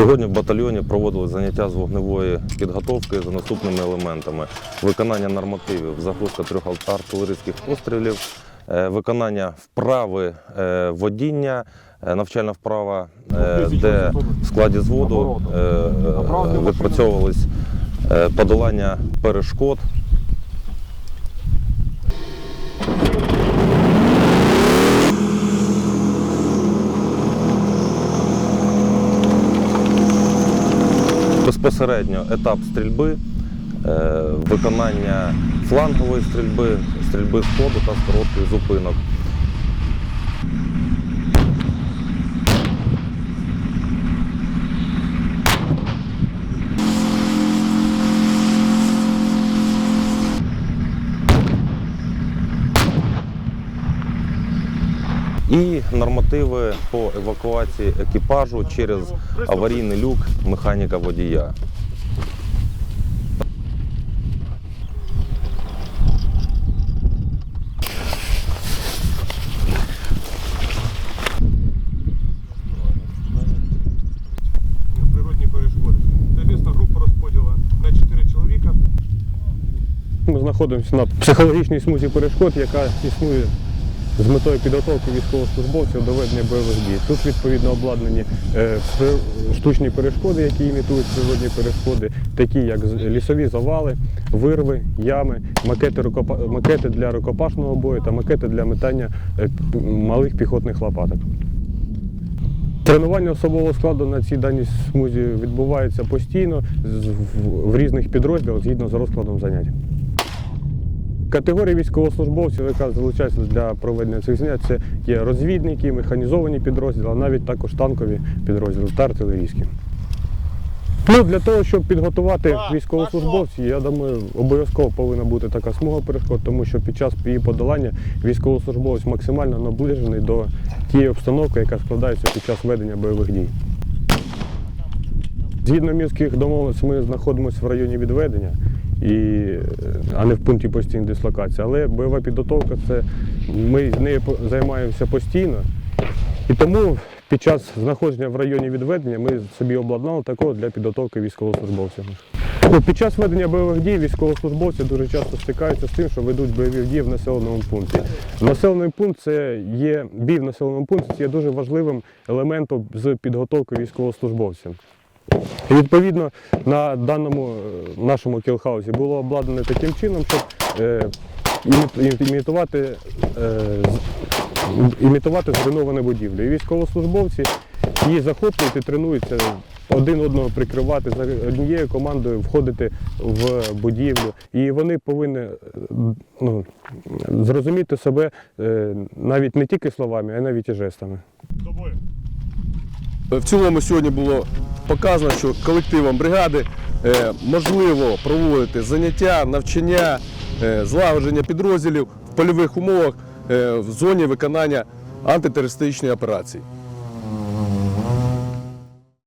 Сьогодні в батальйоні проводили заняття з вогневої підготовки за наступними елементами: виконання нормативів, загрузка трьох артилерійських пострілів, е, виконання вправи е, водіння, е, навчальна вправа, де в складі зводу відпрацьовувались е, подолання перешкод. Безпосередньо етап стрільби, е, виконання флангової стрільби, стрільби з ходу та з коротких зупинок. І нормативи по евакуації екіпажу через аварійний люк механіка водія. Це місто група розподілу на 4 чоловіка. Ми знаходимося на психологічній смузі перешкод, яка існує з метою підготовки військовослужбовців до ведення бойових дій. Тут відповідно обладнані е, штучні перешкоди, які імітують природні перешкоди, такі як лісові завали, вирви, ями, макети, макети для рукопашного бою та макети для метання е, малих піхотних лопаток. Тренування особового складу на цій даній смузі відбувається постійно в різних підрозділах згідно з розкладом занять. Категорії військовослужбовців, яка залучається для проведення цих занять, це є розвідники, механізовані підрозділи, а навіть також танкові підрозділи та артилерійські. Ну, для того, щоб підготувати військовослужбовців, я думаю, обов'язково повинна бути така смуга перешкод, тому що під час її подолання військовослужбовець максимально наближений до тієї обстановки, яка складається під час ведення бойових дій. Згідно мінських домовленостей, ми знаходимося в районі відведення, і, а не в пункті постійної дислокації. Але бойова підготовка це ми з нею займаємося постійно. І тому під час знаходження в районі відведення ми собі обладнали такого для підготовки військовослужбовців. Ну, під час ведення бойових дій військовослужбовці дуже часто стикаються з тим, що ведуть бойові дії в населеному пункті. Населений пункт це є бій в населеному пункті це є дуже важливим елементом з підготовки військовослужбовців. І відповідно на даному е, нашому кілхаузі було обладнане таким чином, щоб е, імітувати, е, імітувати зруйновані будівлі. І військовослужбовці її захоплюють і тренуються один одного прикривати за однією командою входити в будівлю. І вони повинні ну, зрозуміти себе е, навіть не тільки словами, а навіть і жестами. В цілому сьогодні було показано, що колективом бригади е, можливо проводити заняття, навчання, е, злагодження підрозділів в польових умовах е, в зоні виконання антитерористичної операції.